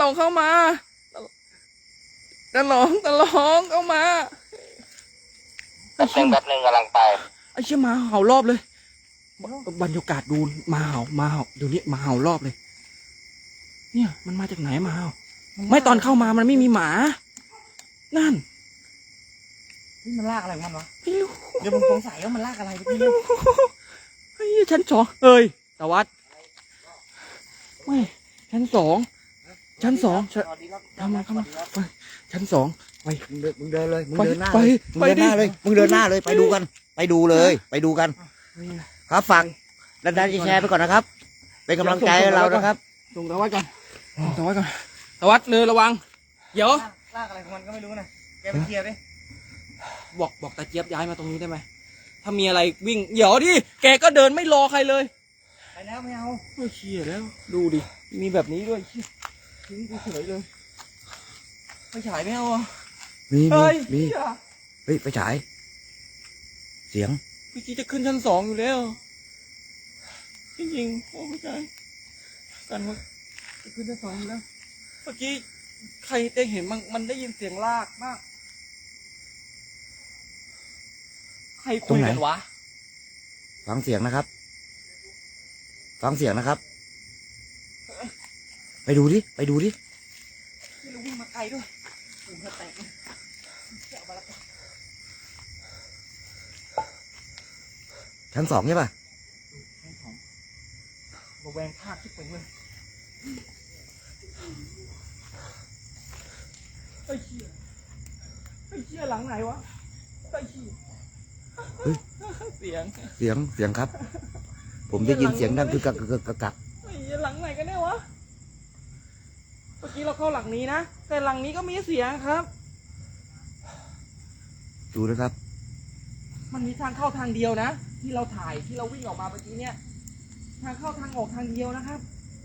ลองเข้ามาตะลองตะลองเข้ามาไอ้แป๊บหเชี่นึยงแป๊บหนึงกำลังไปไอ้เชี่ยหมาเห่ารอบเลยบบรรยากาศดูหมาเห่าหมาเห่าเดี๋ยวนี้หมาเห่ารอบเลย เนี่ย มันมาจากไหนหมาเห่าไม่ตอนเข้ามามันไม่มีหมา นั่นนี่มันลากอะไรของมันวะไม่รู้เดี๋ยวผมสงสัยว่ามันลากอะไรพี่ไม่รู้เฮ้ยชั้นสองเอ้ยตะวัดไม่ชั้นสอง ชั้นสองชั้นสวัสดีครับเข้ามาเข้ามาไปชั้นสองไปมึงเดินมึงเดินเลยมึงไปเดินหน้าไปเลยมึงไปเดินหน้าดิเลยมึงเดินหน้าเลยไปดูกัน ไปดูเลย ไปดูกัน ครับฝากดันๆแชร์ไปก่อนนะครับ เป็นกำลังใจให้เรานะครับส่งตะวัดก่อนส่งตะวัดก่อนตะวัดเนื้อระวัง เดี๋ยวลากลากอะไรของมันก็ไม่รู้นะแกไปเคลียร์ดิบอกบอกตาเจี๊ยบย้ายมาตรงนี้ได้ไหมถ้ามีอะไรวิ่งเดี๋ยวดิแกก็เดินไม่รอใครเลยไปแล้วไม่เอาโอ้ยเชี่ยแล้ว ดูดิมีแบบนี้ด้วยเชี่ย ทิ้งกูเฉยเลยไปฉายไม่เอาอะมีมีเฮ้ยมีเชี่ยเฮ้ยไปฉาย เสียง เมื่อกี้จะขึ้นชั้นสองอยู่แล้ว จริงๆโอ้ไม่ใช่กันว่าจะขึ้นชั้นสองอยู่แล้ว เมื่อกี้ใครได้เห็นมันมันได้ยินเสียงลากมาก ใครคุยกันวะ ฟังเสียงนะครับ ฟังเสียงนะครับ ดูดิ ไปดูดิไม่รู้วิ่งมาไกลด้วยผมจะแตกเลยเดี๋ยวเอามาละกันชั้นสองใช่ป่ะแม่งของระแวงภาคที่เป็นเลยไอ้เชี่ยไอ้เชี่ยหลังไหนวะไอ้เชี่ยเฮ้ยเสียง เสียง เสียงครับ ผมได้ยินเสียงดังคือกักกักกักกักไอ้เหี้ยหลังไหนกันเนี่ยวะ เมื่อกี้เราเข้าหลังนี้นะ แต่หลังนี้ก็มีเสียงครับ ดูนะครับ มันมีทางเข้าทางเดียวนะ ที่เราถ่ายที่เราวิ่งออกมาเมื่อกี้เนี่ย ทางเข้าทางออกทางเดียวนะครับ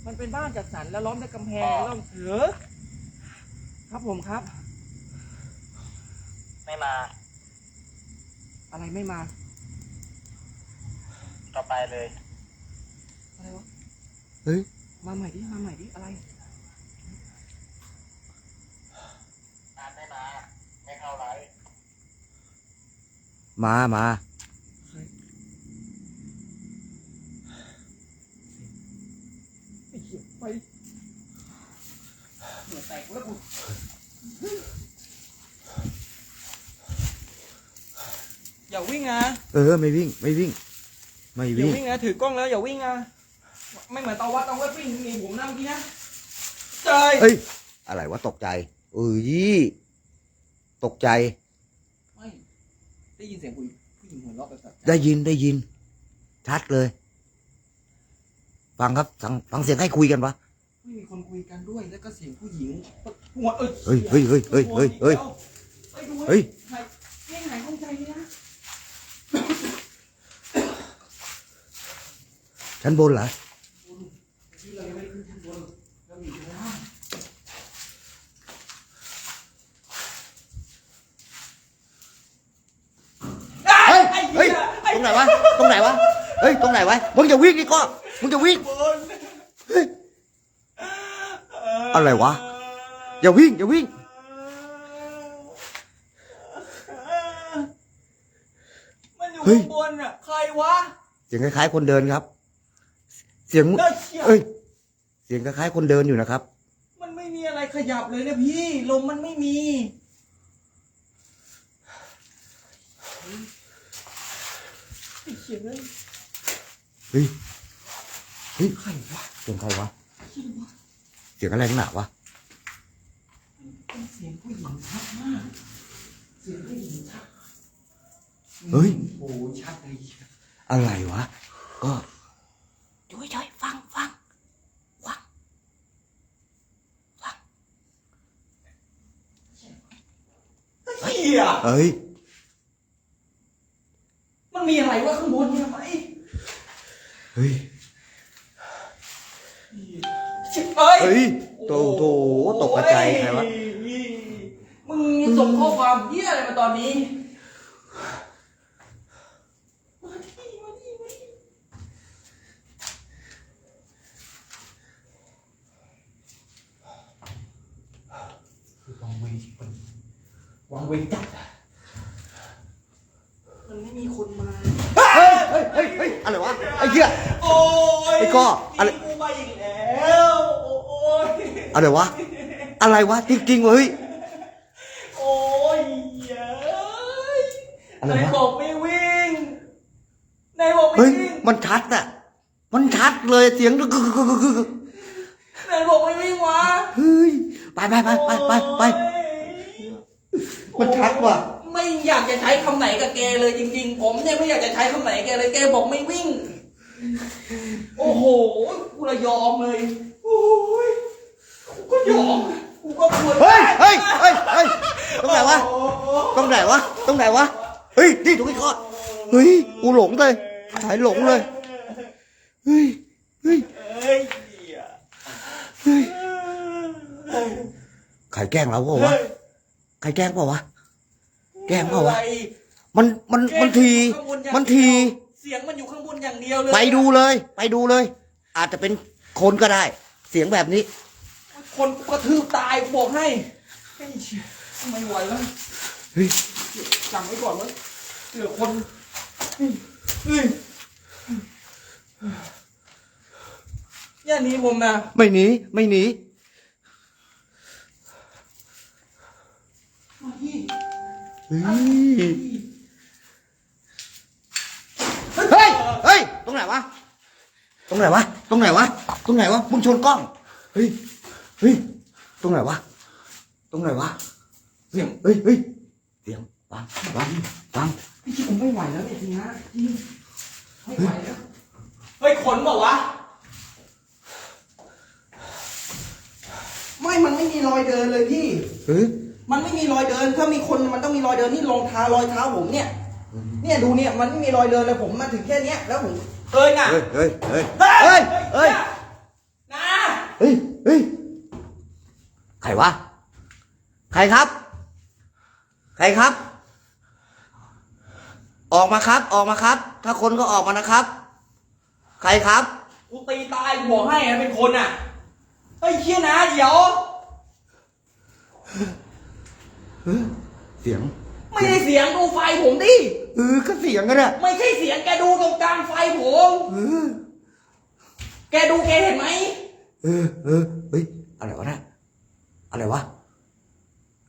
มันเป็นบ้านจัดสรรแล้วล้อมด้วยกำแพงล้อมเสือครับผมครับ ไม่มา อะไรไม่มา ต่อไปเลย อะไรวะ เฮ้ย มาใหม่ดิ มาใหม่ดิ อะไร ตามไม่มา ไม่เข้าไลฟ์ มามาไอ้เหี้ยไปเหนือแตกแล้วกูอย่าวิ่งนะเออไม่วิ่ง ไม่วิ่ง ไม่อย่าวิ่ง วิ่งนะถือกล้องแล้วอย่าวิ่งนะไม่เหมือนตาวัดตาวัดวิ่งหนีผมนั่งที่นะเจเอ้ย อะไรวะตกใจเอ้ยตกใจ ได้ยินเสียงผู้หญิงผู้หญิงหัวเราะแบบได้ยินได้ยิน ชัดเลย ฟังครับฟังฟังเสียงให้คุยกันปะ ไม่มีคนคุยกันด้วย แล้วก็เสียงผู้หญิงหัวเอ้ยเฮ้ยเฮ้ยเฮ้ยเฮ้ยเฮ้ยเฮ้ยเฮ้ยใครเรื่องไหนข้องใจเลยนะชั้นบนเหรอ ที่เรายังไม่ได้ขึ้นชั้นบนเราอยู่ข้างล่าง เฮ้ยเฮ้ยต รงไหนวะ ตรงไหนวะ เฮ้ย ตรงไหนวะ มึงจะวิ่งนี่ก็ มึงจะวิ่งบนเฮ้ย อะไรวะ อย่าวิ่ง อย่าวิ่ง มันอยู่เฮ้ย ข้างบนอะ ใครวะเสียงคล้ายๆคนเดินครับ เสียงเอ้ยเชี่ยเอ้ย เสียงคล้ายๆคนเดินอยู่นะครับ มันไม่มีอะไรขยับเลยนะพี่ ลมมันไม่มีไอ้ เขียนเลยเฮ้ยเฮ้ยใครวะเสียงใครวะคิดว่าเสียงอะไรนักหนาวะเป็นเสียงผู้หญิงชัดมากเสียงผู้หญิงชัดเฮ้ยโอ้โหชัดเลยอะไรวะ ก็ช่วยช่วยฟังฟังฟังฟังเฮียเอ้ย มันมีอะไรวะข้างบนเนี่ยไหมเฮ้ยชิบเอ้ยเฮ้ยโตโถตกใจใครวะมึงส่งข้อความเฮียอะไรมาตอนนี้มาดิมาดิมาดิวังเวงมันวังเวงจัดอะ มันไม่มีคนมาเฮ้ยเฮ้ยเฮ้ยเฮ้ยอะไรวะไอ้เหี้ย โอ้ยไอ้ก้ออะไร กูมาอีกแล้ว โอ้ยอะไรวะ อะไรวะจริงๆเว้ย โอ้ยเย้ยอะไรไหนวะบอกไม่วิ่งไหนบอกไม่เฮ้ยวิ่งมันชัดอะมันชัดเลยเสียงกึกกึกกึกกึกกึกไหนบอกไม่วิ่งวะเฮ้ยไปไปไปไปไปไป มันชัดว่ะ ไม่อยาก จะใช้คำไหนกับแกเลยจริง ๆ ผมเนี่ยไม่อยากจะใช้คำไหนกับแกเลยแกบอกไม่วิ่ง โอ้โหกูละยอมเลยโอ้ยกูก็ยอมกูก็ควรเฮ้ยเฮ้ยเฮ้ยเฮ้ยตรงไหนวะโอ้โหตรงไหนวะตรงไหนวะเฮ้ยนี่ตรงนี้ก่อนเฮ้ยกูหลงเลยหายหลงเลยเฮ้ยเฮ้ยเฮ้ยเหี้ยเฮ้ยใครแกล้งเราเปล่าวะใครแกล้งเปล่าวะ แกล้งเปล่าวะอะไรมันมันมันทีข้างบอย่างมันที เสียงมันอยู่ข้างบนอย่างเดียวเลยไปดูเลย ไปดูเลย อาจจะเป็นคนก็ได้ เสียงแบบนี้ คนกระทืบตายกูบอกให้ไอ้เชี่ยไม่ไหวแล้วเฮ้ยจำไว้ก่อนว่าเหลือคนเฮ้ยเฮ้ยอย่าหนี้ผมนะไม่หนีไม่หนีเฮ้ย เฮ้ย เฮ้ย ตรงไหนวะ ตรงไหนวะ ตรงไหนวะ ตรงไหนวะ มึงชนกล้อง เฮ้ย เฮ้ย ตรงไหนวะ ตรงไหนวะเสียงเฮ้ยเฮ้ยเสียงฟังฟังฟังพี่ชิผมไม่ไหวแล้วเนี่ยทีนะจริงไม่ไหวแล้ว เฮ้ย ขนบอกวะ ไม่ มันไม่มีรอยเดินเลยพี่เฮ้ย มันไม่มีรอยเดิน ถ้ามีคนมันต้องมีรอยเดินนี่รองเท้ารอยเท้าผมเนี่ย เนี่ยดูเนี่ยมันไม่มีรอยเดินเลยผมมาถึงแค่เนี้ยแล้วผมเอ้ยน่ะเฮ้ยเฮ้ยเฮ้ยเฮ้ยเฮ้ยนะเฮ้ยเฮ้ยใครวะใครครับ ใครครับ ออกมาครับ ออกมาครับ ถ้าคนก็ออกมานะครับ ใครครับกูตีตายกูบอกให้นะเป็นคนอะเฮ้ยเชี่ยนะเดี๋ยว เสียง ไม่ได้เสียงดูไฟผมดิ เออก็เสียงกันอะไม่ใช่เสียงแกดูตรงกลางไฟผม เออ แกดูแกเห็นไหม เออเออเฮ้ยอะไรวะเนี่ยอะไรวะ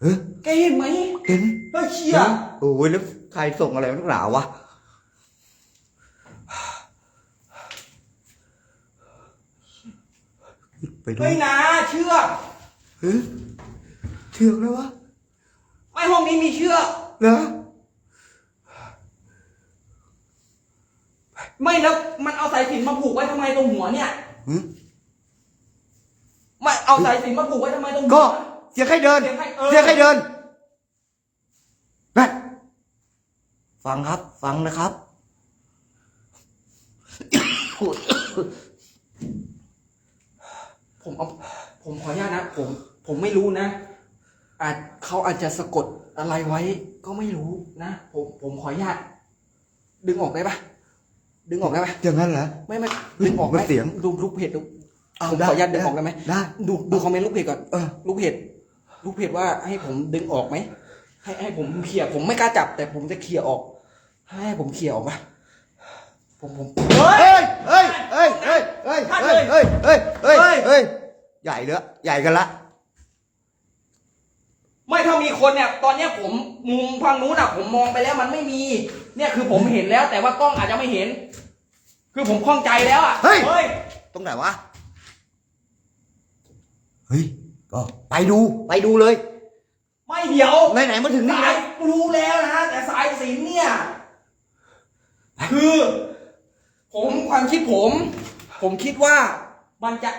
เออแกเห็นไหมเห็นเฮ้ยเชี่ยโอ้ยแล้วใครส่งอะไรมาหนาวะไปดูเฮ้ยนะเชือกเฮ้ยเชือกแล้ววะ ไม่ห้องนี้มีเชือกเหรอไม่แล้วมันเอาสายสิญจนมาผูกไว้ทำไมตรงหัวเนี่ยหึไม่เอาสายสิญจนมาผูกไว้ทำไมตรงหัว ก็เสียงใครเดิน เสียงใครเออเสียงใครเดินนั่นฟังครับ ฟังนะครับ ผมเอาผมขออนุญาตนะ ผม ผมไม่รู้นะ อาจเขาอาจจะสะกดอะไรไว้ก็ไม่รู้นะผมผมขออนุญาตดึงออกได้ปะดึงออกได้ปะอย่างนั้นเหรอ ไม่ไม่ดึงออกไหมมันเสียงดูลูกเพจดูเอาผมได้ขออนุญาตดึงออกได้ไหมได้ดูดูคอมเมนต์ลูกเพจก่อนเออลูกเพจลูกเพจว่าให้ผมดึงออกไหมให้ให้ผมเคลียร์ผมไม่กล้าจับ แต่ผมจะเคลียร์ออก ให้ผมเคลียร์ออกปะผมผมเฮ้ยเฮ้ยเฮ้ยเฮ้ยเฮ้ยเฮ้ยเฮ้ยเฮ้ยเฮ้ยเฮ้ยเฮ้ยใหญ่เด้อใหญ่กันละ ไม่ถ้ามีคนเนี่ยตอนเนี้ยผมมุมฝั่งนู้นอะ ผมมองไปแล้วมันไม่มี เนี่ยคือผมเห็นแล้ว แต่ว่ากล้องอาจจะไม่เห็น คือผมคล่องใจแล้วอะเฮ้ยเฮ้ยตรงไหนวะ เฮ้ย ก็ไปดูไปดูเลย ไม่เดี๋ยวไหนไหนๆมาถึงนี่สาแล้ยวรู้แล้วนะแต่สายสินเนี่ย คือ ผมความคิดผม ผมคิดว่ามันจะ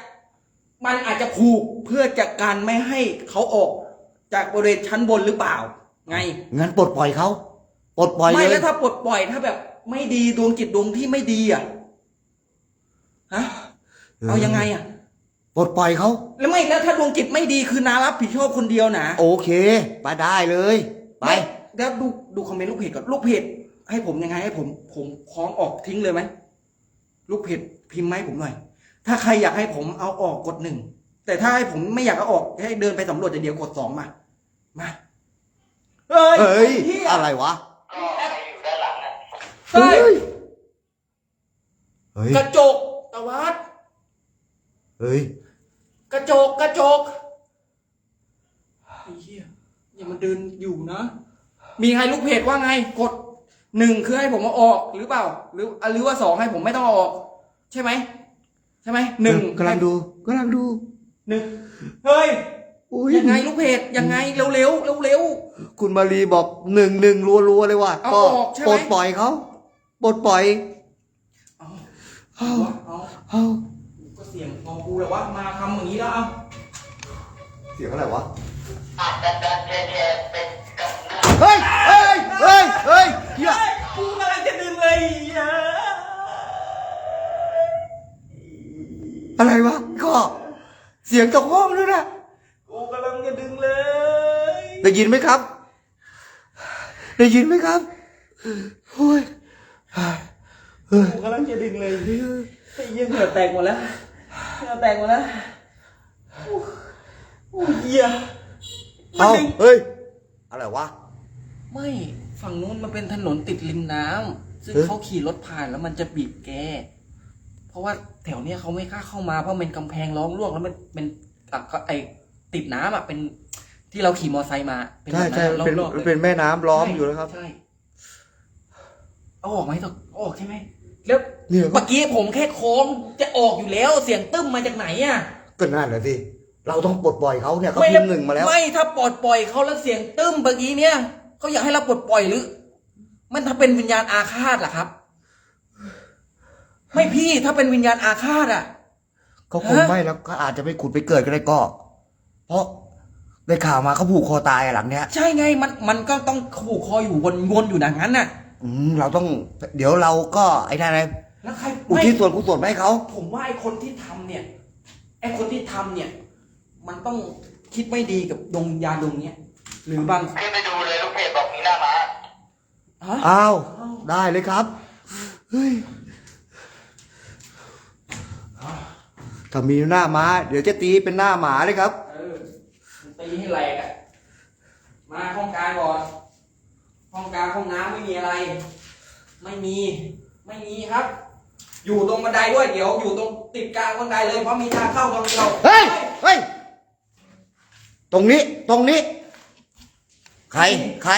มันอาจจะผูกเพื่อจะการไม่ให้เขาออก จากบริเวณชั้นบนหรือเปล่า ไงงั้นปลดปล่อยเขาปลดปล่อยไม่เลแล้ยวถ้าปลดปล่อยถ้าแบบ ไม่ดีดวงจิตดวงที่ไม่ดีอะฮะเอายังไงอะ ปลดปล่อยเขาแล้วไม่แล้วถ้าดวงจิตไม่ดีคือนารับผิดชอบคนเดียวนะโอเค ไปได้เลย ไปม่แล้วดูดูคอมเมนต์ลูกเพจก่อนลูกเพจให้ผมยังไง ให้ผม ผมคล้องออกทิ้งเลยไหมลูกเพจพิมพ์มาให้ผมหน่อย ถ้าใครอยากให้ผมเอาออกกดหนึ่ง แต่ถ้าให้ผมไม่อยากเอาออกให้เดินไปสำรวจอย่างเดียวกดสองมา มาเฮ้ยเฮ้ย เหี้ยอะไรวะ ก็ใครอยู่ด้านหลังอะเฮ้ยเฮ้ย กระจกตะวัดเฮ้ย กระจกกระจกไอ้เหี้ยอย่ามันเดินอยู่นะ มีใครลูกเพจว่าไง กดหนึ่งคือให้ผมเอาออกหรือเปล่า หรือหรือว่าสองให้ผมไม่ต้องเอาออก ใช่ไหมใช่ไหมหนึ่ง กำลังดูกำลังดู หนึ่งเฮ้ยอุ้ย ยังไงลูกเพจยังไงเร็วเร็วเร็วเร็ว คุณมารีบอกหนึ่งหนึ่งรัวๆเลยว่ะเอาก็ออกใช่ไหม ปลดปล่อยเขาปลดปล่อยๆเอาเอาเอาเอาก็เสียงของกูแหละว่ามาทำอย่างนี้แล้วเอาเสียงอะไรวะอะดันดันแชร์แชร์เป็นกับหน้าเฮ้ยเฮ้ยเฮ้ยเฮ้ยเฮียกูกำลังจะดึงเลยอะอะไรวะก็ เสียงตกห้องด้วยนะกูกำลังจะดึงเลย ได้ยินไหมครับ ได้ยินไหมครับโอ้ยเฮ้ยกูกำลังจะดึงเลยไอ้เหี้ยังเหงื่อแตกหมดแล้วเหงื่อแตกหมดแล้วโอ้โอ้เหี้ยมันเอาดึงเฮ้ย อะไรวะ ไม่ฝั่งนู้นมันเป็นถนนติดริมน้ำซึ่งเอ๊ะเขาขี่รถผ่านแล้วมันจะบีบแกเพ ราะว่าแถวเนี้ยเขาไม่กล้าเข้ามาเพราะมันกำแพงล้อมลวกแล้วมันเป็นอะก็ไอติดน้ำอะเป็นที่เราขี่มอไซค์มาเป็นใช่แบบใช่นั้นเป็นรอบๆเลยเป็นแม่น้ำล้อมอยู่แล้วครับ ใช่เอาออกไหมต้องเอาออกใช่ไหมแล้วเนี่ยก็เมื่อกี้ผมแค่โค้งจะออกอยู่แล้วเสียงตึ้มมาจากไหนอะ ก็นั่นแหละสิเราต้องปลดปล่อยเขาเนี่ยเขาไม่พิมพ์หนึ่งมาแล้ว ไม่ถ้าปลดปล่อยเขาแล้วเสียงตึ้มเมื่อกี้เนี่ยเขาอยากให้เราปลดปล่อยหรือ มันถ้าเป็นวิญญาณอาฆาตล่ะครับ ไม่พี่ถ้าเป็นวิญญาณอาฆาตอะเขาคงฮะไม่แล้วก็อาจจะไปขุดไปเกิดก็ได้ก็ เพราะได้ข่าวมาเขาผูกคอตายอะหลังเนี้ย ใช่ไงมันมันก็ต้องผูกคออยู่วนวนอยู่อย่างนั้นน่ะ อืมเราต้อง เดี๋ยวเราก็ไอ้นั่นไงแล้วใครอุไม่ทิศส่วนกุศลให้เขาผมว่าไอ้คนที่ทำเนี่ยไอ้คนที่ทำเนี่ย มันต้องคิดไม่ดีกับดวงวิญญาณดวงเนี้ยหรือบางขึ้นไปดูเลยลูกเพจบอกมีหน้าม้า ฮะอ้าวได้เลยครับ เฮ้ย ถ้ามีหน้าม้า เดี๋ยวจะตีเป็นหน้าหมาเลยครับ เออมันตีให้แหลกอะมาห้องกลางก่อน ห้องกลางห้องน้ำไม่มีอะไร ไม่มี ไม่มีครับ อยู่ตรงบันไดด้วย เดี๋ยวอยู่ตรงติดกลางบันไดเลยเพราะมีทางเข้าทางเดียวเฮ้ย เฮ้ย ตรงนี้ ตรงนี้ ใคร ใคร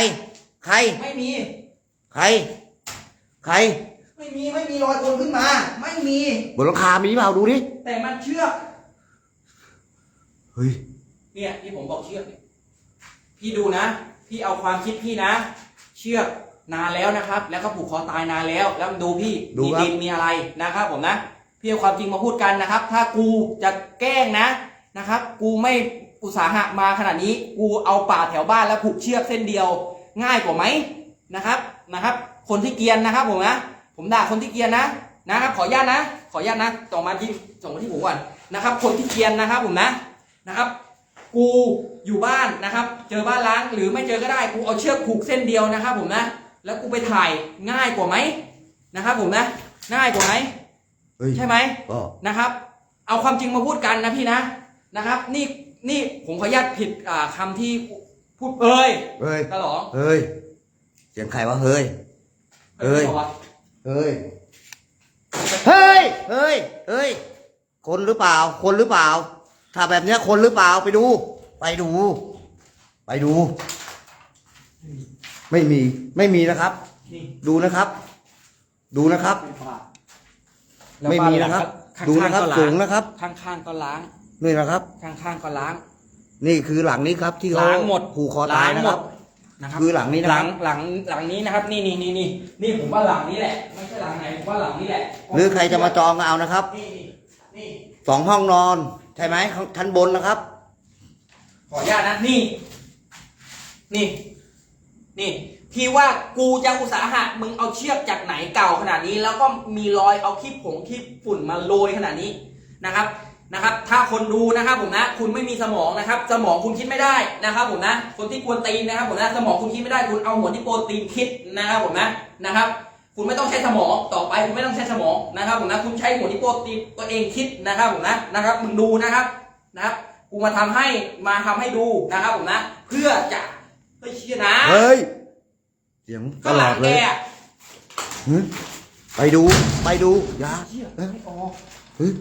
ใคร ไม่มี ใคร ใคร ไม่มีไม่มีรอยคนขึ้นมา ไม่มี บนหลังคามีเปล่าดูดิ แต่มันเชือก เฮ้ย เนี่ยที่ผมบอกเชือกเนี่ยพี่ดูนะ พี่เอาความคิดพี่นะ เชือกนานแล้วนะครับ แล้วก็ผูกคอตายนานแล้ว แล้วดูพี่ดูมีครับ ดินมีอะไรนะครับ ผมนะพี่เอาความจริงมาพูดกันนะครับ ถ้ากูจะแกล้งนะนะครับ กูไม่อุตสาหะมาขนาดนี้ กูเอาป่าแถวบ้านแล้วผูกเชือกเส้นเดียว ง่ายกว่าไหมนะครับนะครับ คนที่เกรียนนะครับผมนะ ผมด่าคนที่เกรียนนะนะครับ ขออนุญาตนะ ขออนุญาตนะส่งมาที่ส่งมาที่ผมก่อนนะครับ คนที่เกรียนนะครับผมนะนะครับ กูอยู่บ้านนะครับ เจอบ้านล้างหรือไม่เจอก็ได้กูเอาเชือกผูกเส้นเดียวนะครับ ผมนะ แล้วกูไปถ่ายง่ายกว่าไหมนะครับ ผมนะ ง่ายกว่าไหมเฮ้ยใช่ไหมก็ นะครับ เอาความจริงมาพูดกันนะพี่นะนะครับ นี่นี่ผมขออนุญาตผิดอ่าคำที่พูดเอ้ยเฮ้ยตลอดเฮ้ย เสียงใครวะเฮ้ยเอ้ยบอกว่า เฮ้ย เฮ้ย เฮ้ย เฮ้ย คนหรือเปล่า คนหรือเปล่า ถ้าแบบเนี้ยคนหรือเปล่าไปดู ไปดู ไปดู ไม่มี ไม่มีนะครับ นี่ดูนะครับ ดูนะครับไม่มีนะครับดูนะครับสูงนะครับ ข้างๆก็ล้าง นี่นะครับ ข้างๆก็ล้าง นี่คือหลังนี้ครับ ที่เขาล้างหมดผูกคอตายนะครับ นะครับคือหลังนี้นะหคลัรับ งหลังหลังนี้นะครับ นี่นี่นี่นี่นี่ผมว่าหลังนี้แหละ ไม่ใช่หลังไหนผมว่าหลังนี้แหละหรือใครจะมาจองก็เอานะครับนี่นี่นี่สองห้องนอน ใช่ไหมข้างชั้นบนนะครับ ขออนุญาตนะนี่ นี่ นี่พี่ว่ากูจะอุตสาหะมึงเอาเชือกจากไหนเก่าขนาดนี้ แล้วก็มีรอยเอาขี้ผงขี้ฝุ่นมาโรยขนาดนี้นะครับ นะครับ ถ้าคนดูนะครับผมนะ คุณไม่มีสมองนะครับ สมองคุณคิดไม่ได้นะครับผมนะ คนที่กวนตีนนะครับผมนะ สมองคุณคิดไม่ได้ คุณเอาหัวที่โปรตีนคิดนะครับผมนะ นะครับ คุณไม่ต้องใช้สมองต่อไปคุณไม่ต้องใช้สมองนะครับผมนะ คุณใช้หัวที่โปรตีนตัวเองคิดนะครับผมนะ นะครับ มึงดูนะครับ นะครับ กูมาทำให้ มาทำให้ดูนะครับผมนะ เพื่อจะเฮ้ยเชื่อนะ เฮ้ย เสียงตข้างลหลัองดแกเลยอะหึไปดู ไปดูอย่าเชี่ยเอ้ยไม่ออกเฮ้ย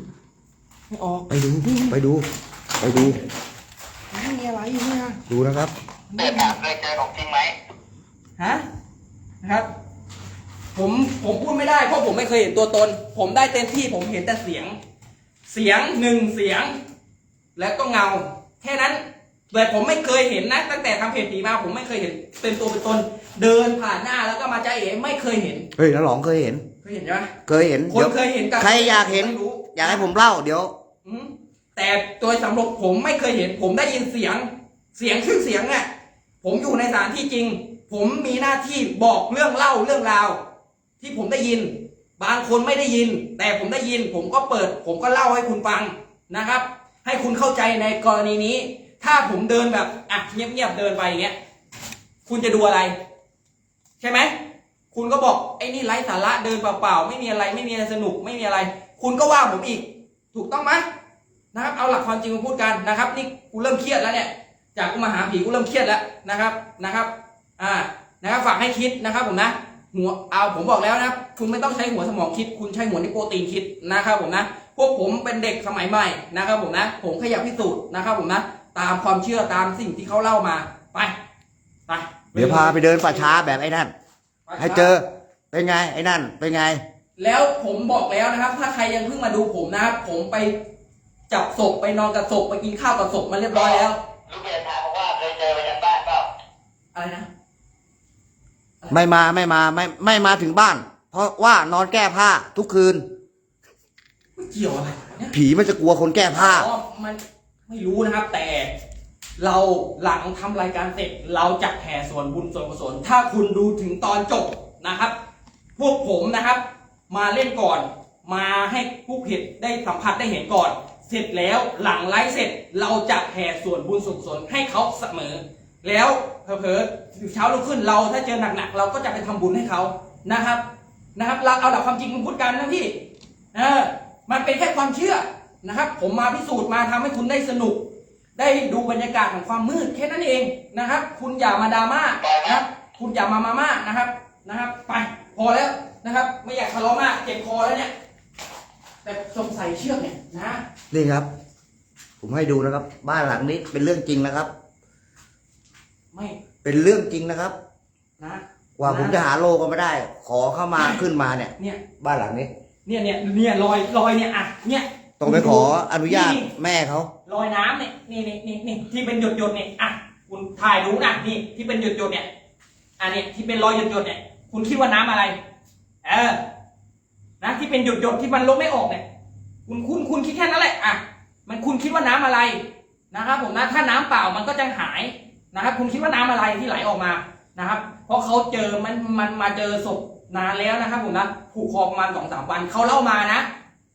ไม่ออกไปดูไปดู ไปดู ไม่มีอะไรอยู่เนี่ยดูนะครับเด็กถามเคยเจอของจริงไหมฮะนะครับ ผมผมพูดไม่ได้เพราะผมไม่เคยเห็นตัวตน ผมได้เต็มที่ผมเห็นแต่เสียง เสียงหนึ่งเสียง แล้วก็เงา แค่นั้นแต่ผมไม่เคยเห็นนะ ตั้งแต่ทำเพจผีมาผมไม่เคยเห็นเป็นตัวเป็นตน เดินผ่านหน้าแล้วก็มาใจาเอ๋ไม่เคยเห็นเฮ้ยน้าหลองเคยเห็น เคยเห็นใช่ไหมเคยเห็นคนเดี๋ยวเคยเห็นกับใครอยากเห็น ไม่รู้ อยากให้ผมเล่าเดี๋ยวอืม แต่โดยสำหรับผมไม่เคยเห็น ผมได้ยินเสียง เสียงชื่อเสียงเนี่ยผมอยู่ในสถานที่จริง ผมมีหน้าที่บอกเรื่องเล่าเรื่องราว ที่ผมได้ยิน บางคนไม่ได้ยิน แต่ผมได้ยิน ผมก็เปิด ผมก็เล่าให้คุณฟังนะครับ ให้คุณเข้าใจในกรณีนี้ ถ้าผมเดินแบบอะเงียบๆเดินไปอย่างเงี้ยคุณจะดูอะไร ใช่ไหมคุณก็บอกไอ้นี่ไร้สาระเดินเปล่าๆไม่มีอะไรไม่มีอะไรสนุกไม่มีอะไร คุณก็ว่าผมอีก ถูกต้องไหมนะครับ เอาหลักความจริงมาพูดกันนะครับ นี่กูเริ่มเครียดแล้วเนี่ย จากกูมาหาผีกูเริ่มเครียดแล้วนะครับนะครับ อ่านะครับฝากให้คิดนะครับ ผมนะหัวเอาผมบอกแล้วนะครับคุณไม่ต้องใช้หัวสมองคิด คุณใช้หัวนิโปรตีนคิดนะครับ ผมนะ พวกผมเป็นเด็กสมัยใหม่นะครับ ผมนะ ผมขยับพิสูจน์นะครับ ผมนะ ตามความเชื่อตามสิ่งที่เขาเล่ามาไปไปเดี๋ยวพาไปเดินป่าช้าแบบไอ้นั่น ให้เจอเป็นไงไอ้นั่นเป็นไง แล้วผมบอกแล้วนะครับ ถ้าใครยังเพิ่งมาดูผมนะครับ ผมไปจับศพไปนอนกับศพไปกินข้าวกับศพมาเรียบร้อยแล้ว ลูกเรียนถามบอกว่าเคยเจอไปยังบ้านเปล่าอะไรนะ ไม่มาไม่มาไม่ไม่มาถึงบ้าน เพราะว่านอนแก้ผ้าทุกคืนไม่เกี่ยวอะไรเนี่ยผีมันจะกลัวคนแก้ผ้า อ๋อมันไม่รู้นะครับ แต่เราหลังทำรายการเสร็จเราจะแผ่ส่วนบุญส่วนกุศลถ้าคุณดูถึงตอนจบนะครับ พวกผมนะครับ มาเล่นก่อน มาให้ผู้ผิดได้สัมผัสได้เห็นก่อน เสร็จแล้วหลังไลฟ์เสร็จเราจะแผ่ส่วนบุญส่วนกุศลให้เขาเสมอ แล้วเผลอๆเช้าลุกขึ้นเราถ้าเจอหนักๆเราก็จะไปทำบุญให้เขานะครับนะครับเราเอาดับความจริงมาพูดกันนะพี่เออมันเป็นแค่ความเชื่อนะครับ ผมมาพิสูจน์มาทำให้คุณได้สนุก ได้ดูบรรยากาศของความมืดแค่นั้นเองนะครับ คุณอย่ามาดราม่านะครับคุณอย่ามามาม่านะครับนะครับ ไปพอแล้ว นะครับ ไม่อยากทะเลาะมากเจ็บคอแล้วเนี่ย แต่สงสัยเชือกเนี่ยนะนี่ครับ ผมให้ดูนะครับ บ้านหลังนี้เป็นเรื่องจริงนะครับ ไม่เป็นเรื่องจริงนะครับ นะกว่าผมจะหาโลก็ไม่ได้ ขอเข้ามาขึ้นมาเนี่ย เนี่ยบ้านหลังนี้ เนี่ยเนี่ยเนี่ยรอยรอยเนี่ยอะเนี่ยต้องไปขออนุญาตแม่เขารอยน้ำเนี่ยนี่นี่นี่นี่ที่เป็นหยดหยดๆเนี่ยอะคุณถ่ายดูนะนี่ที่เป็นหยดหยดๆเนี่ยอะเนี่ยที่เป็นรอยหยดหยดๆเนี่ยคุณคิดว่าน้ำอะไร เออ นะที่เป็นหยดหยดๆที่มันลบไม่ออกเนี่ย คุณคุณคุณคิดแค่นั้นแหละอะมันคุณคิดว่าน้ำอะไรนะครับ ผมนะถ้าน้ำเปล่ามันก็จะหายนะครับ คุณคิดว่าน้ำอะไรที่ไหลออกมานะครับ เพราะเขาเจอมันมันมาเจอศพนานแล้วนะครับ ผมนะผูกคอประมาณสองสามวันเขาเล่ามานะ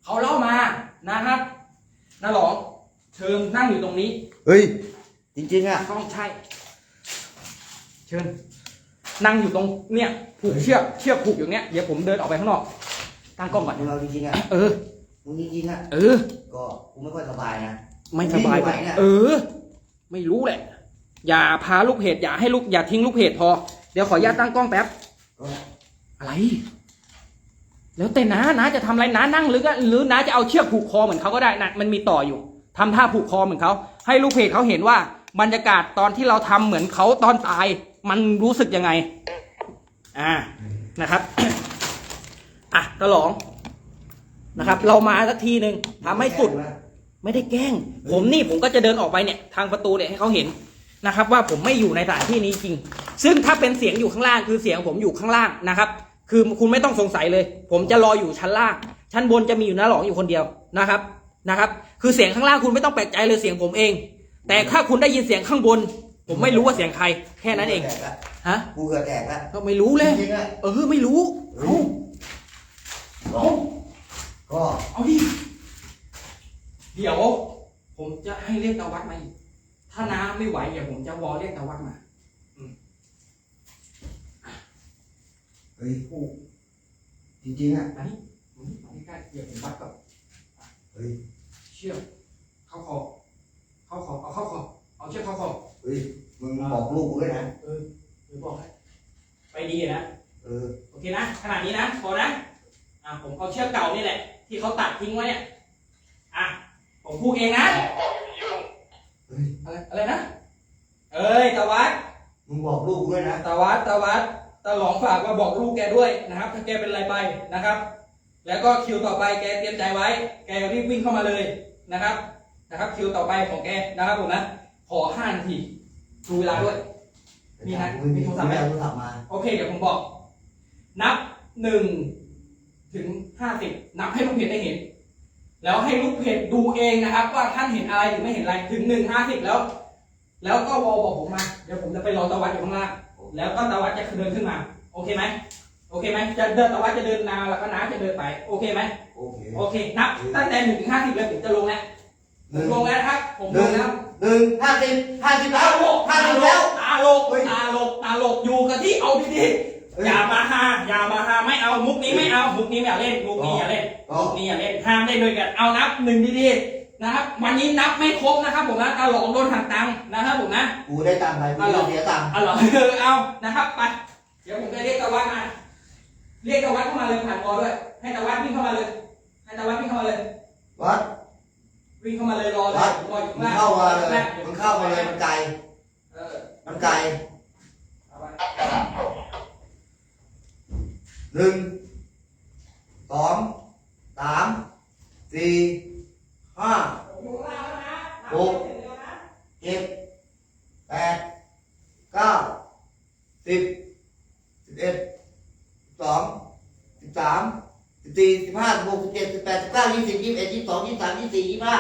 เขาเล่ามานะครับน้าหลองเชิญนั่งอยู่ตรงนี้ เฮ้ย จริงๆอะต้องใช่ เชิญ นั่งอยู่ตรงเนี่ยผูกเชือกเชือกผูกอยู่เนี้ยเดี๋ยวผมเดินออกไปข้างนอกตั้งกล้องก่อนมึงเอาจริงๆอะเออมึงจริงๆอะเออ ก็กูไม่ค่อยสบายนะไม่สบายไม่ไหวเนี่ยเออ ไม่รู้แหละ อย่าพาลูกเพจอย่าให้ลูกอย่าทิ้งลูกเพจพอ เดี๋ยวขออนุญาตตั้งกล้องแป๊บก็อะไร แล้วแต่น้าน้าจะทำอะไรน้านั่งหรือก็หรือน้าจะเอาเชือกผูกคอเหมือนเขาก็ได้นะมันมีต่ออยู่ทำท่าผูกคอเหมือนเขาให้ลูกเพจเขาเห็นว่าบรรยากาศตอนที่เราทำเหมือนเขาตอนตาย มันรู้สึกยังไง อ่านะครับอะตะหลองนะครับ เรามาสักทีหนึ่งทำให้สุด ไม่ได้แกล้ง ผมนี่ผมก็จะเดินออกไปเนี่ย ทางประตูเนี่ยให้เขาเห็นนะครับ ว่าผมไม่อยู่ในสถานที่นี้จริง ซึ่งถ้าเป็นเสียงอยู่ข้างล่างคือเสียงผมอยู่ข้างล่างนะครับ คือคุณไม่ต้องสงสัยเลย ผมจะรออยู่ชั้นล่าง ชั้นบนจะมีอยู่น้าหลองอยู่คนเดียวนะครับนะครับ คือเสียงข้างล่างคุณไม่ต้องแปลกใจเลยเสียงผมเอง แต่ถ้าคุณได้ยินเสียงข้างบน ผมไม่รู้ว่าเสียงใคร แค่นั้นเอง ฮะ กูเกือแตกแล้วก็ไม่รู้เลย จริงๆอะเออ ไม่รู้ เอาเอาก็เอาดิ เดี๋ยว ผมจะให้เรียกตาวัดมาอีก ถ้าน้าไม่ไหวเดี๋ยวผมจะวอเรียกตาวัดมา เฮ้ยกูจริงๆอะอันนี้มานี่มาใกล้ๆเดี๋ยวผมวัดก่อน เฮ้ย เชือกเข้าคอเข้า เข้าคอเอาเข้าคอเอาเชือกเข้าคอ เฮ้ยมึงบอกลูกกูด้วยนะ เออหรือบอกให้ไปดีนะ เออ โอเคนะขนาดนี้นะพอนะอะผม เอาเชือกเก่านี่แหละ ที่เขาตัดทิ้งไว้เนี่ยอะผมพูดเองนะบอกอย่าไปยุ่งเฮ้ยอะไรอะไรนะ เอ้ยตะวัดมึงบอกลูกกูด้วยนะตะวัดตะวัดตะหลองฝากมาบอกลูกแกด้วยนะครับ ถ้าแกเป็นอะไรไปนะครับ แล้วก็คิวต่อไปแกเตรียมใจไว้ แกรีบวิ่งเข้ามาเลยนะครับนะครับ คิวต่อไปของแกนะครับผมนะ ขอห้านาทีดูเวลาด้วย มีนะมึงมีโทรศัพท์ไหมเอาโทรศัพท์มา โอเค เดี๋ยวผมบอก นับหนึ่ง ถึงห้าสิบนับให้ลูกเพจได้เห็น แล้วให้ลูกเพจดูเองนะครับ ว่าท่านเห็นอะไรหรือไม่เห็นอะไรถึงหนึ่งห้าสิบแล้ว แล้วก็วอลบอกผมมาเดี๋ยวผมจะไปรอตะวันอยู่ข้างล่างแล้วก็ตะวันจะเดินขึ้นมา โอเคไหมโอเคไหมจะเดินตะวันจะเดินนาแล้วก็น้าจะเดินไปโอเคไหมโอเคโอเคนับตั้งแต่หนึ่งถึงห้าสิบเลยผมจะลงแล้วหผนึ่มงลงแล้วนะครับ ผมหลนึ่งงแล้วหนึ่งห้าสิบห้าสิบแล้ตาวโลกห้าตาสิบโลแล้วกตาโลกตาโลกตาโลกอยู่กับที่เอาดีๆ อย่ามาหาอย่ามาหาไม่เอามุกนี้ไม่เอามุกนี้ไม่เอาเล่นมุกนี้อย่าเล่นก็มุกนี้อย่าเล่นห้ามเล่นด้วยกันเอานับหนึ่งดีๆนะครับ วันนี้นับไม่ครบนะครับผมนะตาหลงโดนหักตังค์นะครับผมนะกูได้ตังค์ไปกูจะเสียตังค์เอาเหรอเอานะครับไปเดี๋ยวผมจะเรียกตะวันมา เรียกตะวันเข้ามาเลยผ่านบอด้วย ให้ตะวันวิ่งเข้ามาเลย ให้ตะวันวิ่งเข้ามาเลยวัดวิ่งเข้ามาเลยรอเลยวัดผมรออยู่มึข้างงล่างเข้ามาเลยมึงเข้ามาเลยมันไกลเออมันไกล เอาไว้ นับกระดาษผม หนึ่งสองสามสี่ห้าหกเจ็ดแปดเก้าสิบสิบเอ็ดสิบสองสิบสามสิบสี่สิบห้าสิบหกสิบเจ็ดสิบแปดสิบเก้ายี่สิบยี่สิบเอ็ดยี่สิบสองยี่สิบสามยี่สิบสี่ยี่สิบห้า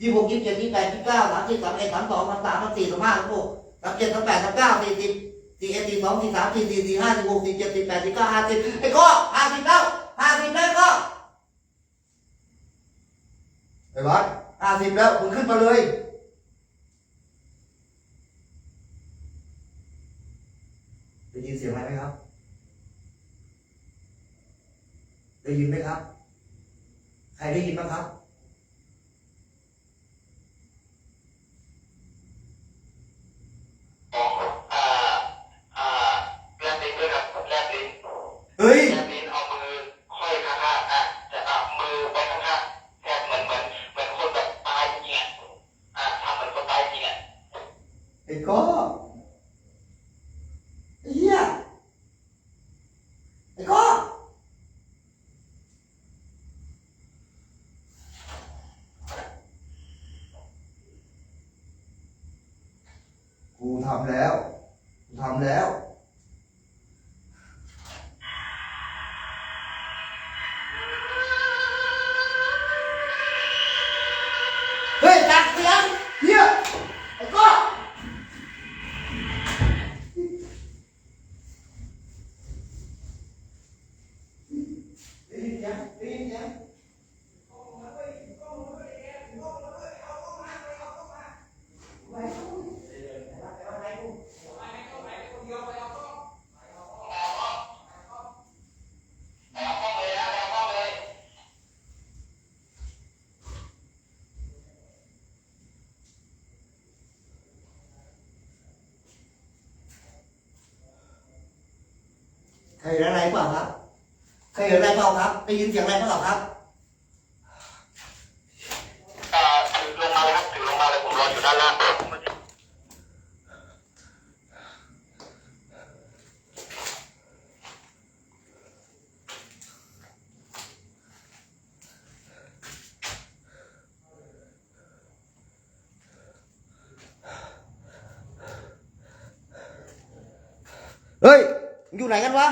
ยี่สิบหกยี่สิบเจ็ดยี่สิบแปดยี่สิบเก้าสามสิบสามเอ็ดสามสองสามสามสามสี่สามห้าสามหกสามเจ็ดสามแปดสามเก้าสี่สิบ สี่เอ็ดสี่สองสี่สามสี่สี่สี่ห้าสี่หกสี่เจ็ดสี่แปดสี่เก้าห้าสิบไอ้ก็ห้าสิบแล้วห้าสิบแล้วก็ไอ้วัดห้าสิบแล้วมึงขึ้นมาเลยได้ยินเสียงอะไรไหมครับ ได้ยินไหมครับ ใครได้ยินบ้างครับ กูทำแล้วกูทำแล้ว ใครเห็นอะไรเปล่าครับใครเห็นอะไรเปล่าครับได้ยินเสียงอะไรเปล่าครับอ่าถือลงมาเลยครับถือลงมาเลยผมรออยู่ด้านล่างเฮ้ยมึงอยู่ไหนกันวะ